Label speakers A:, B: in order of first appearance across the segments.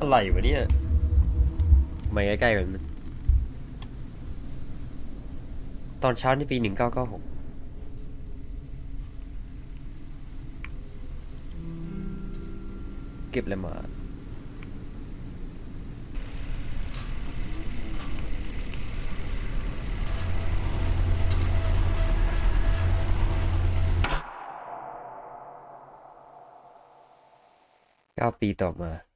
A: อะไรวะเนี่ยมาใกล้ๆกันมันตอนเช้านี่ปีหนึ่งเก้าเก้าหกเก็บอะไรมาเก้าปีต่อมา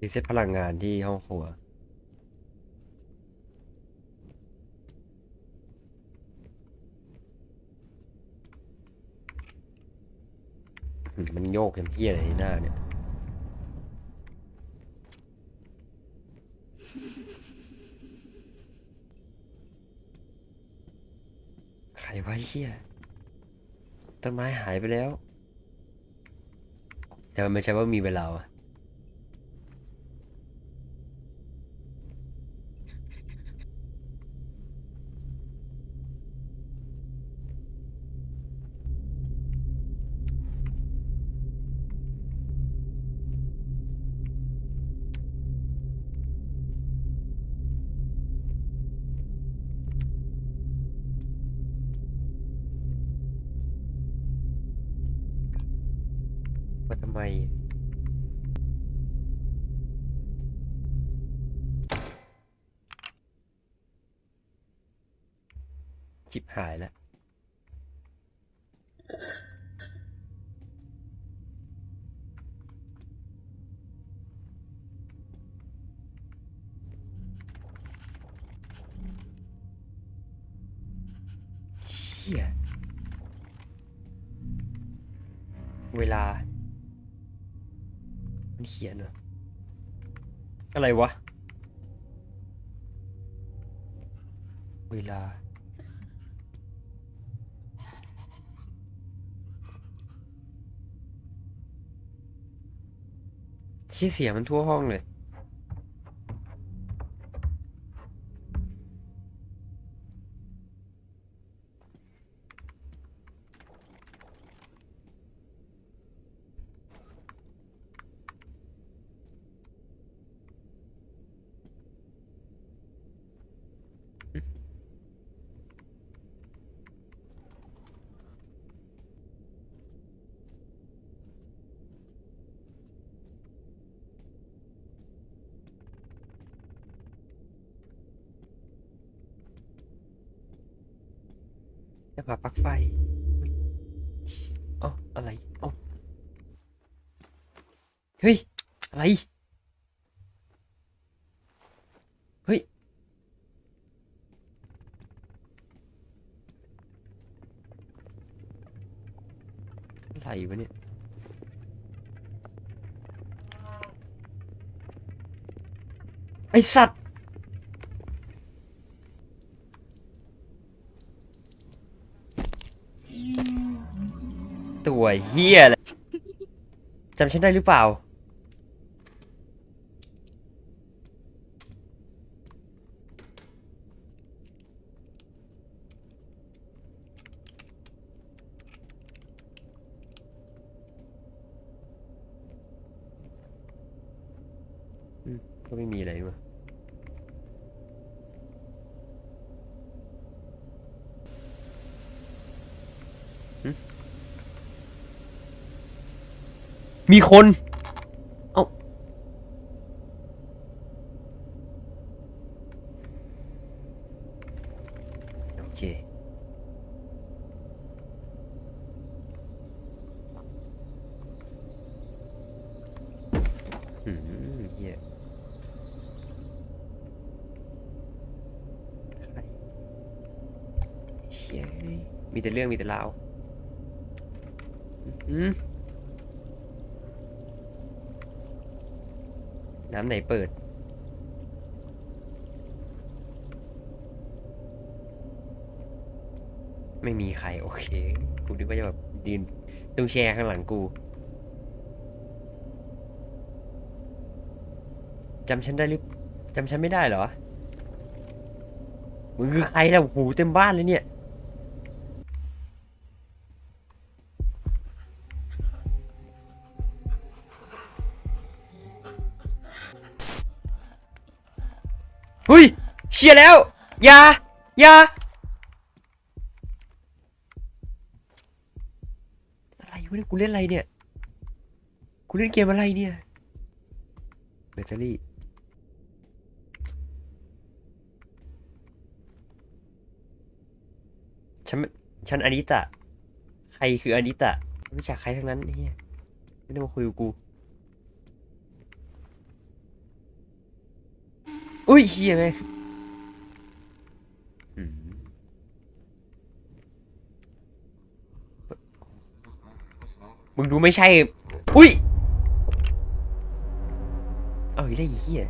A: รีเซ็ตพลังงานที่ห้องครัว มันโยกเป็นเพี้ยอะไรในหน้าเนี่ย ใครวะเฮียต้นไม้หายไปแล้ว แต่มันไม่ใช่ว่ามีเวลาอะ จิบหายแล้วเฮียเวลา มันเขียนเหรออะไรวะ เวลา ชี้เสียมันทั่วห้องเลย จะมาปลั๊กไฟอ๋ออะไรอ๋อเฮ้ย อะไร เฮ้ย อะไรวะเนี่ยไอสัตว์ ตัวเฮียเลยจำฉันได้หรือเปล่า ก็ไม่มีอะไรนี่หว่าหึ มีคน เอ้าโอเค อืมเหี้ยใครเชี่ยเอ้ยมีแต่เรื่องมีแต่ราวอืม น้ำไหนเปิด ไม่มีใครโอเค กูนึกว่าจะแบบยืนตรงแชร์ข้างหลังกูจำฉันได้หรือจำฉันไม่ได้เหรอมึงคือใครล่ะโอ้โหเต็มบ้านเลยเนี่ย เฮ้ยเชียแล้วอย่าอย่าอะไรวะเนี่ยกูเล่นอะไรเนี่ยกูเล่นเกมอะไรเนี่ยแบตเตอรี่ฉันฉันอนิตะ ใครคืออนิตะไม่รู้จักใครทั้งนั้นเฮียไม่ต้องมาคุยกับกู อุ้ยเฮียแม่งมึงดูไม่ใช่ อุ้ย เอาอีกแล้วเฮีย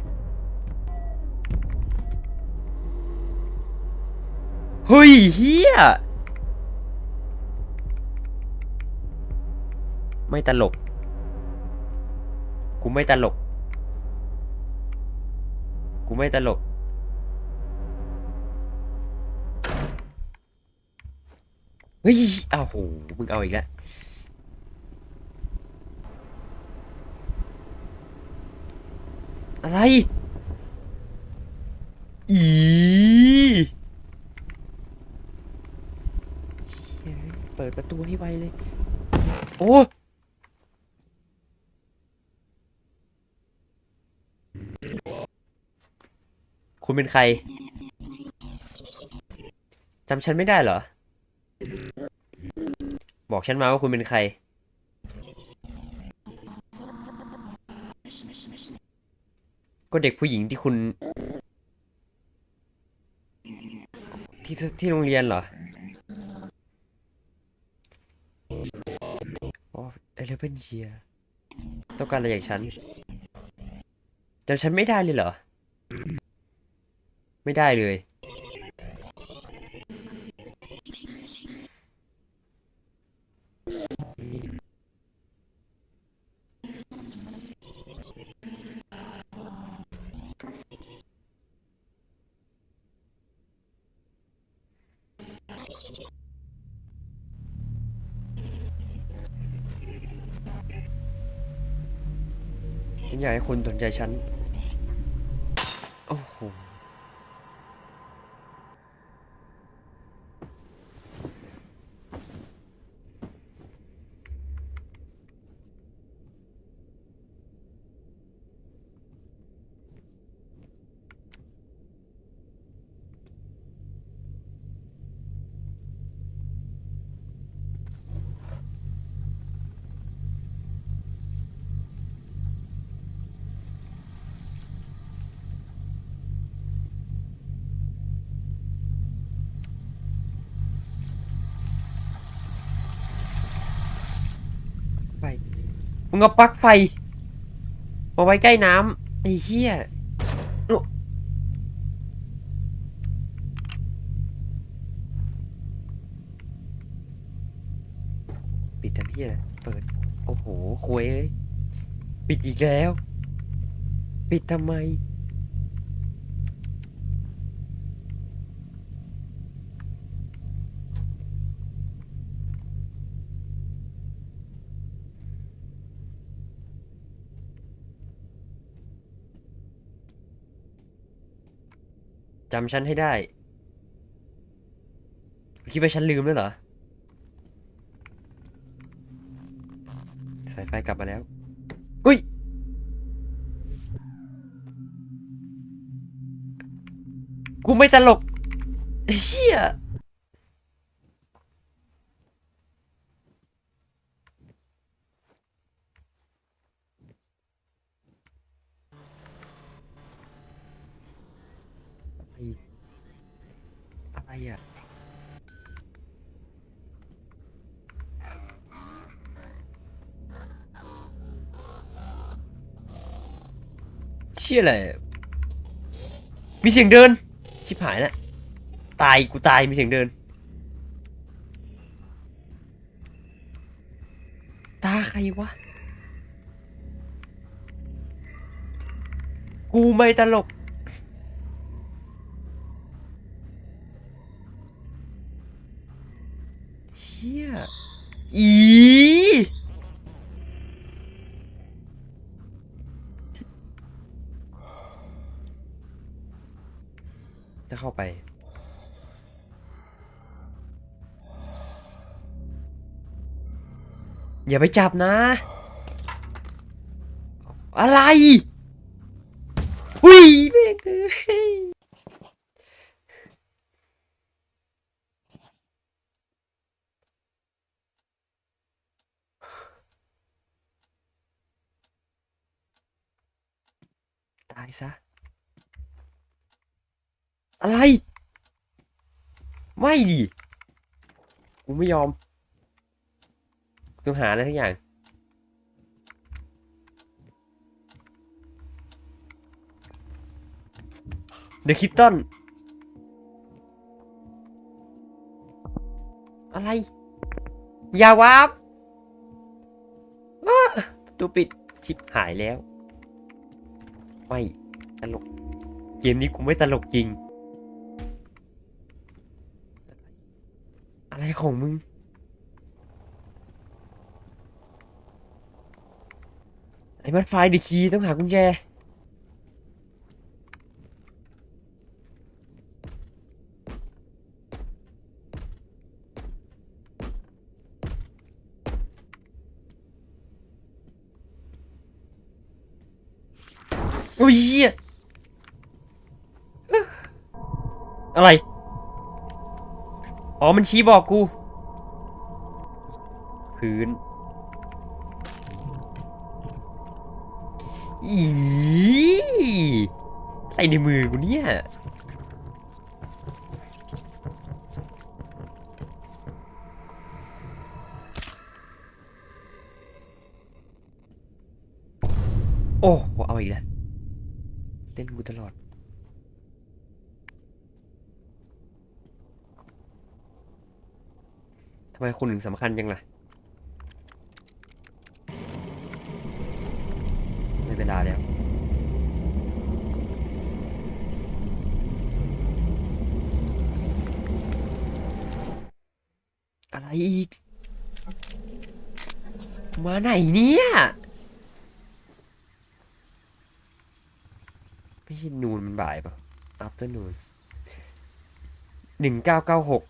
A: เฮ้ยเฮียไม่ตลก กูไม่ตลก ไม่ตลก เฮ้ยอ้าวโหมึงเอาอีกแล้วอะไร อีเฮ้ยเปิดประตูให้ไวเลย โอ้ คุณเป็นใครจำฉันไม่ได้เหรอ บอกฉันมาว่าคุณเป็นใคร ก็เด็กผู้หญิงที่คุณ ที่ที่โรงเรียนเหรออ๋อเอเลเวนเชียต้องการอะไรจากฉันจำฉันไม่ได้เลยเหรอ ไม่ได้เลย ฉันอยากให้คุณสนใจฉัน มึงเอาปลั๊กไฟมาไว้ใกล้น้ำไอ้เหี้ยปิดทำเหี้ยอะไรเปิด โอ้โหควยเอ้ยปิดอีกแล้ว ปิดทำไม จำฉันให้ได้ คิดว่าฉันลืมแล้วเหรอ สายไฟกลับมาแล้ว อุ้ย กูไม่ตลกเชี่ย ชี่ยอะไร มีเสียงเดิน ชิบหายแล้วตายกูตายมีเสียงเดิน ตาใครวะ กูไม่ตลก อย่าไปจับนะ อะไรหุยแม่งตายซะ อะไร ไม่ดิ กูไม่ยอม ต้องหาอะไรทั้งอย่าง เดอะคิปตันอะไร อย่าวาบตูปิดชิบหายแล้ว ไม่ตลก เกมนี้กูไม่ตลกจริง อะไรของมึง อ้มันไฟเดอะคีต้องหากุญแจโอ้ยอะไร อ๋อ มันชี้บอกกู พื้น อีอะไรในมือกูเนี่ยโอ้เอาอีกแล้วเล่นกูตลอดทำไมคุณถึงสำคัญจังล่ะในเวลาแล้ว อะไรอีก มา ไหนเนี่ยไม่ใช่นูนมันบ่ายป่ะ afternoon หนึ่งเก้าเก้าหก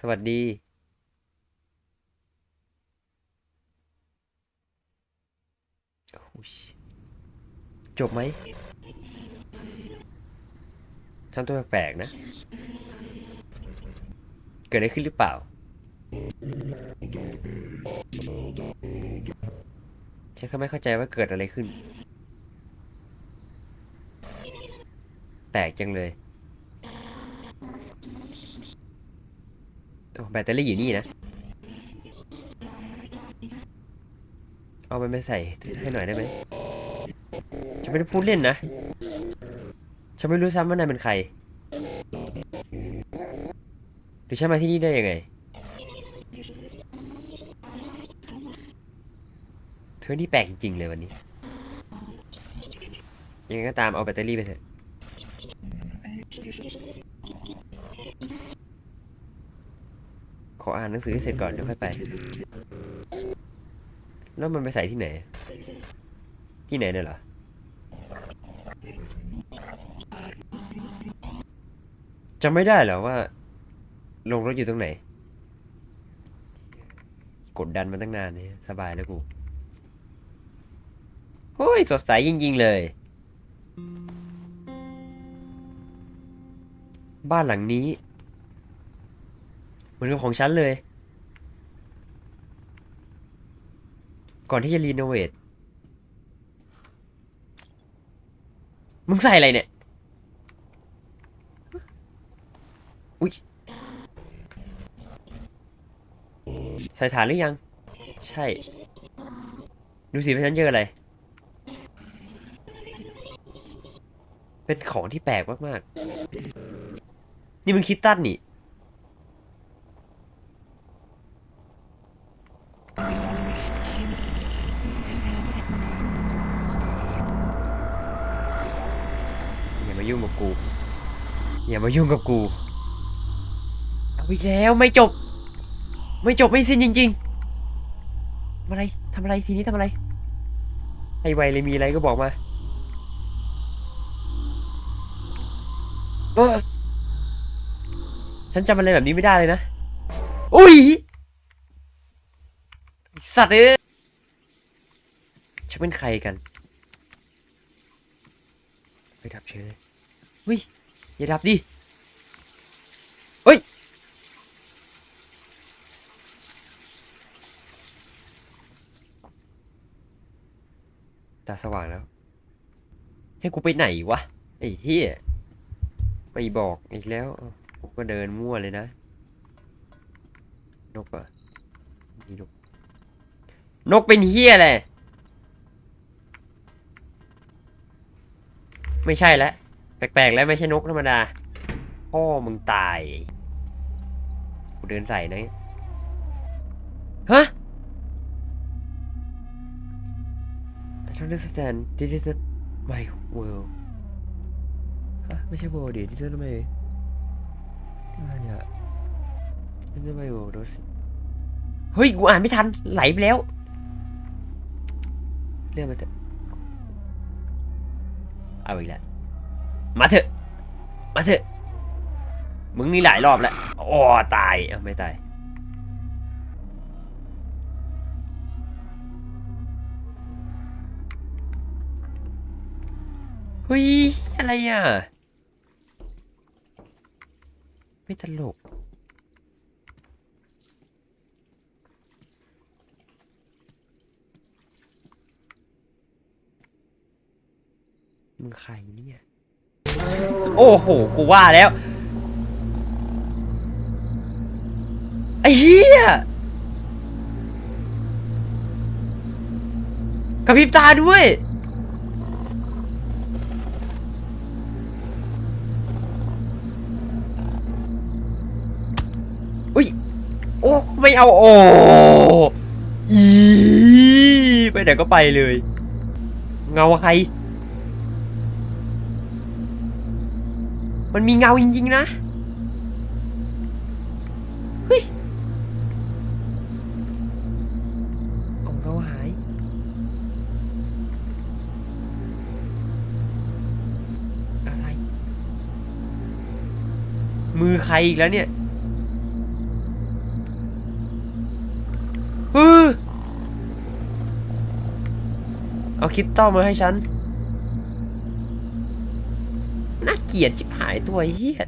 A: สวัสดี จบไหมทำตัวแปลกๆนะ เกิดอะไรขึ้นหรือเปล่า ฉันก็ไม่เข้าใจว่าเกิดอะไรขึ้น แปลกจังเลยแบตเตอรี่อยู่นี่นะ เอามันไปใส่ให้หน่อยได้ไหมฉันไม่ได้พูดเล่นนะ ฉันไม่รู้ซ้ำว่านายเป็นใคร หรือฉันมาที่นี่ได้ยังไง เธอนี่แปลกจริงๆเลยวันนี้ ยังไงก็ตามเอาแบตเตอรี่ไปเถอะขออ่านหนังสือให้เสร็จก่อนเดี๋ยวค่อยไป แล้วมันไปใส่ที่ไหน ที่ไหนเนี่ยเหรอ จำไม่ได้เหรอว่า ลงรถอยู่ตรงไหน กดดันมาตั้งนานเนี่ยสบายแล้วกูโอ้ย สดใสจริงๆเลย บ้านหลังนี้เหมือนกับของฉันเลย ก่อนที่จะรีโนเวทมึงใส่อะไรเนี่ย อุ้ย ใส่ฐานหรือยัง ใช่ ดูสิว่าฉันเจออะไร เป็นของที่แปลกมากๆ นี่มึงคิดตั้นนี่ อย่ามายุ่งกับกู อย่ามายุ่งกับกู เอาอีกแล้วไม่จบ ไม่จบไม่สิ้นจริงๆทำอะไรทำอะไรทีนี้ทำอะไรไอไวเลยมีอะไรก็บอกมาเออฉันจำอะไรแบบนี้ไม่ได้เลยนะ อุ้ย สัตว์เอ้ยฉันเป็นใครกัน ไปดับเฉยเลยเฮ้ย อย่าดับดิ เฮ้ย ตาสว่างแล้ว ให้กูไปไหนวะ ไอ้เฮียไม่บอกอีกแล้ว กูก็เดินมั่วเลยนะ นกอะมีนก นกเป็นเฮียอะไรไม่ใช่แล้วแปลกๆแล้วไม่ใช่นกธรรมดาพ่อมึงตาย กูเดินใส่นะ don't understand this is not my world ฮะไม่ใช่ world ดิ this is not my อะไรเนี่ย this is not my world ดูสิเฮ้ย กูอ่านไม่ทัน ไหลไปแล้ว เรื่องมันเถอะเอาอีกแล้วมาเถอะ มาเถอะ มึงนี่หลายรอบแล้ว โอ้ ตาย เอาไม่ตาย เฮ้ย อะไรอะ ไม่ตลก มึงใครเนี่ย โอ้โห กูว่าแล้ว ไอ้เหี้ยกระพริบตาด้วยอุ้ย ไม่เอาโอ้อีไปไหนก็ไปเลย เงาใคร มันมีเงาจริงๆนะเฮ้ยเอาเงาหาย อะไร มือใครอีกแล้วเนี่ย เอาคิดต้อมาให้ฉัน น่าเกลียดชิบหายตัวเฮีย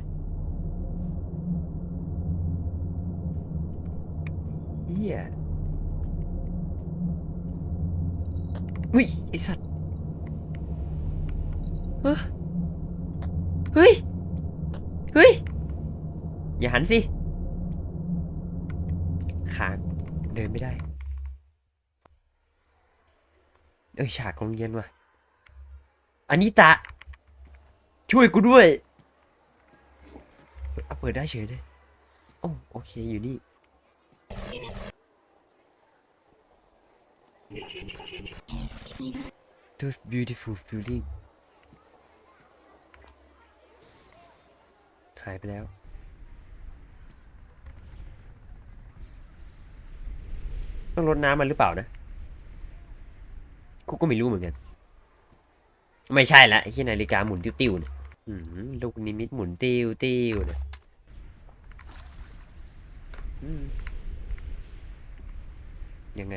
A: เฮียวิไอสัตว์เฮ้ยเฮ้ย เฮ้ย อย่าหันสิค้างเดินไม่ได้ เอ้ยฉากโรงเรียนว่ะอันนี้ตะ ช่วยกูด้วยเอาเปิดได้เฉยเลยโอ้โอเคอยู่นี่ Those beautiful feeling หายไปแล้ว ต้องรดน้ำมันหรือเปล่านะ กูก็ไม่รู้เหมือนกัน ไม่ใช่ละไอ้ที่นาฬิกาหมุนติ้วๆเนี่ยลูกนิมิตหมุนติ้วติ้วเนี่ยยังไง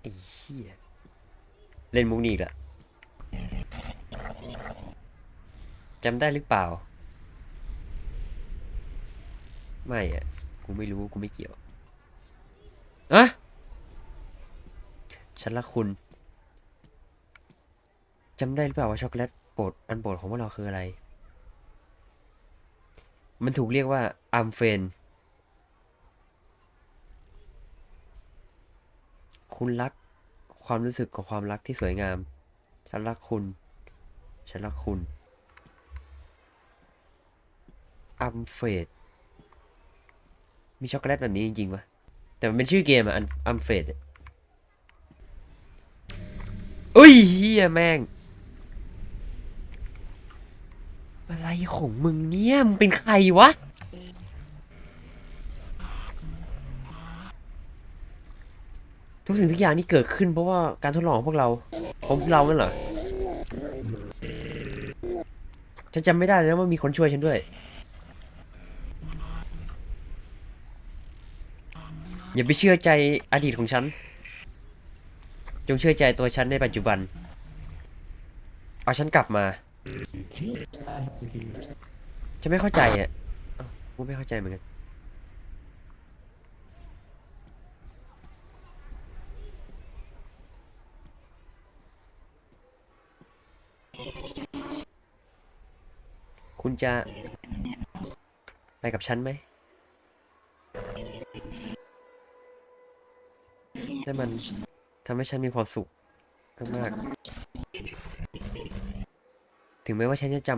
A: ไอ้เหี้ย เล่นมุกนี้อีกละ จำได้หรือเปล่า ไม่อะกูไม่รู้ กูไม่เกี่ยวอะฉันรักคุณจำได้หรือเปล่าว่าช็อกโกแลตโปรดอันโปรดของพวกเราคืออะไร มันถูกเรียกว่าอัมเฟน คุณรักความรู้สึกของความรักที่สวยงาม ฉันรักคุณ ฉันรักคุณ อัมเฟดมีช็อกโกแลตแบบนี้จริงๆปะแต่มันเป็นชื่อเกมอะอัมเฟดอุ้ยเฮียแม่ง อะไรของมึงเนี่ย มึงเป็นใครวะ ทุกสิ่งทุกอย่างนี่เกิดขึ้นเพราะว่าการทดลองของพวกเราของเรานั่นเหรอ ฉันจำไม่ได้เลยนะว่ามีคนช่วยฉันด้วย อย่าไปเชื่อใจอดีตของฉัน จงเชื่อใจตัวฉันในปัจจุบัน เอาฉันกลับมา ฉันไม่เข้าใจอะเอ้ากูไม่เข้าใจเหมือนกัน คุณจะไปกับฉันไหม แต่มันทำให้ฉันมีความสุขมากๆถึงแม้ว่าฉันจะจ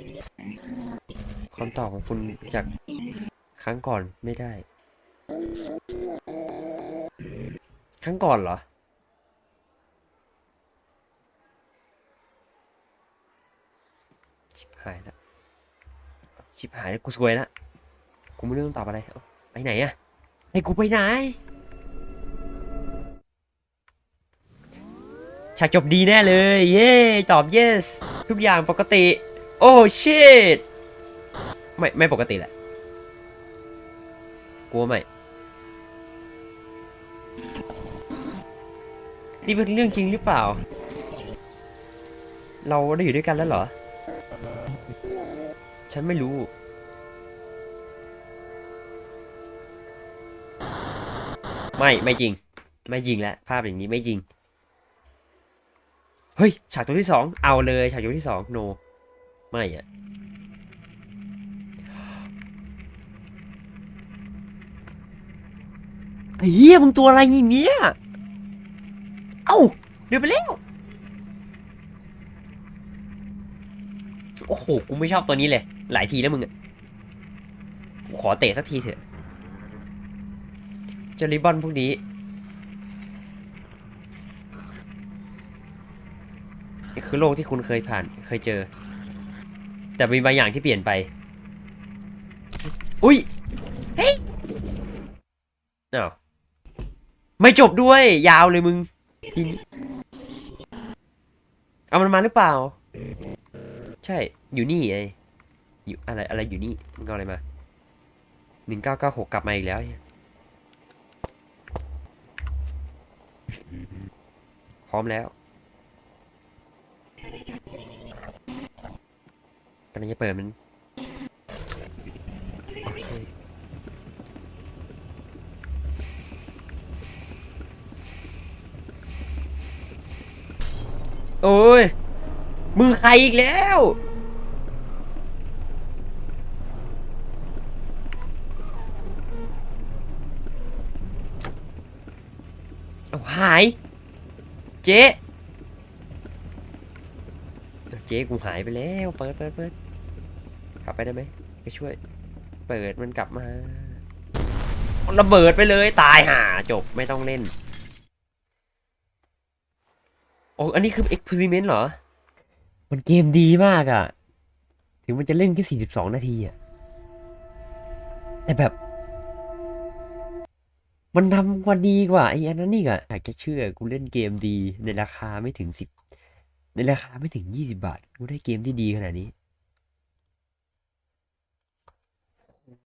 A: ำคำตอบของคุณจากครั้งก่อนไม่ได้ ครั้งก่อนเหรอชิบหายแล้วชิบหายแล้วกูสวยแล้วกูไม่รู้ต้องตอบอะไร ไปไหนอะให้กูไปไหน ฉากจบดีแน่เลย เย้ตอบ yes ทุกอย่างปกติ โอ้ shit ไม่ไม่ปกติแหละกลัวไหมนี่เป็นเรื่องจริงหรือเปล่า เราได้อยู่ด้วยกันแล้วเหรอ ฉันไม่รู้ ไม่ ไม่จริง ไม่จริงแล้วภาพอย่างนี้ไม่จริง เฮ้ย ฉากตัวที่สองเอาเลยฉากตัวที่สองโน ไม่อะไอ้เหี้ยมึงตัวอะไรอย่เนี้ยเอ้าเดินไปแล้ว โอ้โห กูไม่ชอบตัวนี้เลย หลายทีแล้วมึงอะกูขอเตะสักทีเถอะเจอริบบอนพวกนี้ คือโลกที่คุณเคยผ่านเคยเจอ แต่มีบางอย่างที่เปลี่ยนไป อุ้ยเฮ้ยอ้าวไม่จบด้วย ยาวเลยมึงทีนี้เอามันมาหรือเปล่า ใช่ อยู่นี่ไงอยู่อะไรอะไรอยู่นี่มึงเอาอะไรมาหนึ่งเก้าเก้าหกกลับมาอีกแล้วพร้อมแล้ว กำลังจะเปิดมัน โอเค โอ้ย มือใครอีกแล้ว เอาหาย เจ๊ เจ๊กูหายไปแล้ว เปิดเปิดเปิดกลับไปได้ไหมไปช่วย เปิดมันกลับมาระเบิดไปเลยตายห่าจบไม่ต้องเล่นโอ้อันนี้คือเอ็ก experiment เหรอ มันเกมดีมากอะถึงมันจะเล่นแค่ 42 นาทีอะแต่แบบ มันทำกว่าดีกว่าไอ้อันนั้นนี่อะอยากจะเชื่อกูเล่นเกมดีในราคาไม่ถึง 10 ในราคาไม่ถึง 20 บาท กูได้เกมที่ดีขนาดนี้